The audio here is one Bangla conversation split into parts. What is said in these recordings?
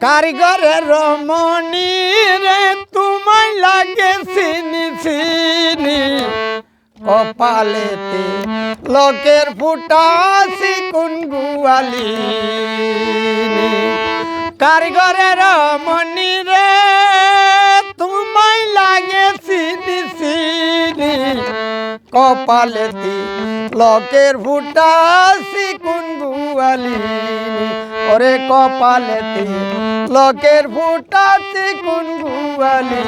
কারিগরের রমণী রে, তোমায় লাগে চিনি চিনি কপালেতে লোকের ফুটাসি কোন গুয়ালি কারিগরে রমণী রে কপালেতে লকের ভুটাসি কুন্দুয়ালি ওরে কপালেতে লকের ভুটাসি কুন্দুয়ালি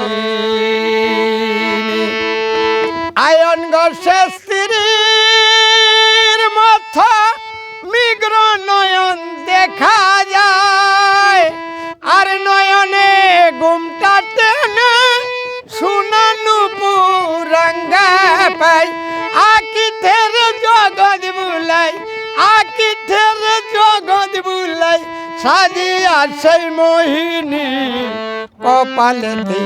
আয়ন গর্ষ স্ত্রীর পাই। আকি থেরে জগৎ বুলাই, আকি থেরে জগৎ বুলাই, সাজিয়া সেই মোহিনী কপালেতে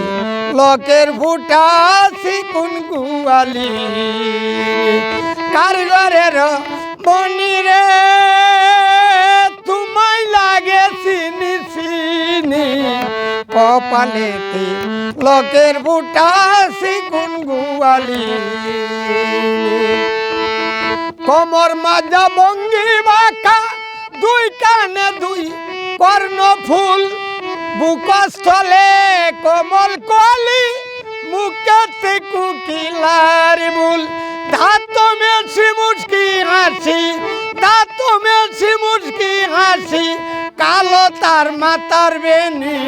লোকের ফুটাছি কোন গুয়ালি কারিগরের মনিরে কপালেতে লোকের ফুটাছি কোন গুয়ালি কমর মাজা বঙ্গি বাঁকা দুই কানে দুই কর্ণ ফুল বুকস্থলে কমল কলি মুখেতে কুকিলার মূল। দাঁত মেছি মুচকি হাসি দাঁত মেছি মুচকি হাসি, কালো তার মাতার বেনি।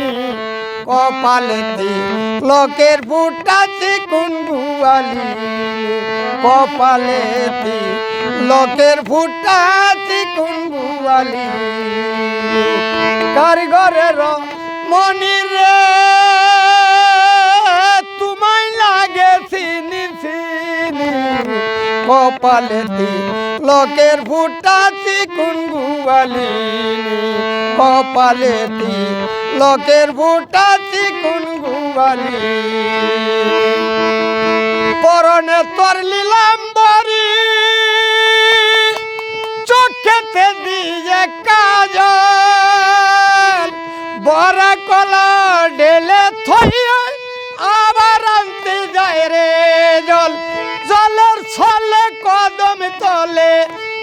কপালেতে, লোকের ফুটাতে কোন গুয়ালি কপালেতে, লোকের ফুটাতে কোন গুয়ালি কারিগরের মনির তোমায় লাগে চিনি চিনি কপালেতে লোকের ফুটাছি কোন গুয়ালি কপালেতে লোকের ফুটাছি কোন গুয়ালি পরনে তোর লীলাম্বরী চোখেতে দিয়ে কাজ বড় কলা ঢেলে থইয়ে কদম তলে,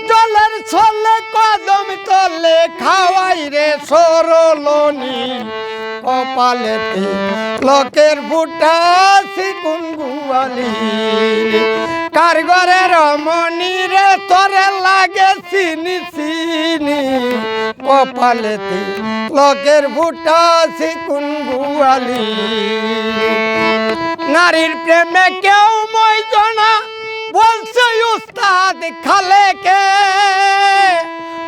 জলের ছলে কদম তলে, খাওয়াই রে সরলনি। কপালেতে লোকের বুটা সিকুন গুয়ালি কারগরের রমণী রে তোরে লাগে চিনি চিনি। কপালেতে লোকের বুটা সিকুন গুয়ালি নারীর প্রেমে কেউ মই জনা বলছে উস্তাদ, খালে কে?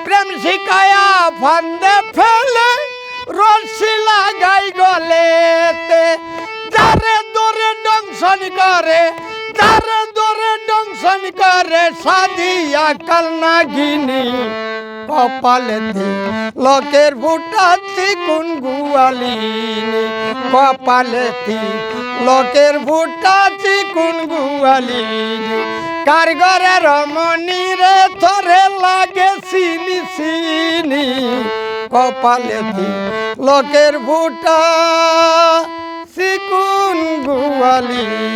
প্রেম শিকায়া ফান্দে ফেলে, রশি লাগাই গলেতে। যারে দরে দংশন করে, যারে দরে দংশন করে সাদিয়া কালনা গিনি। কপালেতে লোকের বুটাতি কোন গুয়ালিনি। কপালেতি লোকের বুটাতি চিকুন ভুয়ালি কারগরে রমণী রে, থরে লাগে সিনি সিনি। কপালেতি লোকের ভুটা চিকুন গুয়ালিনি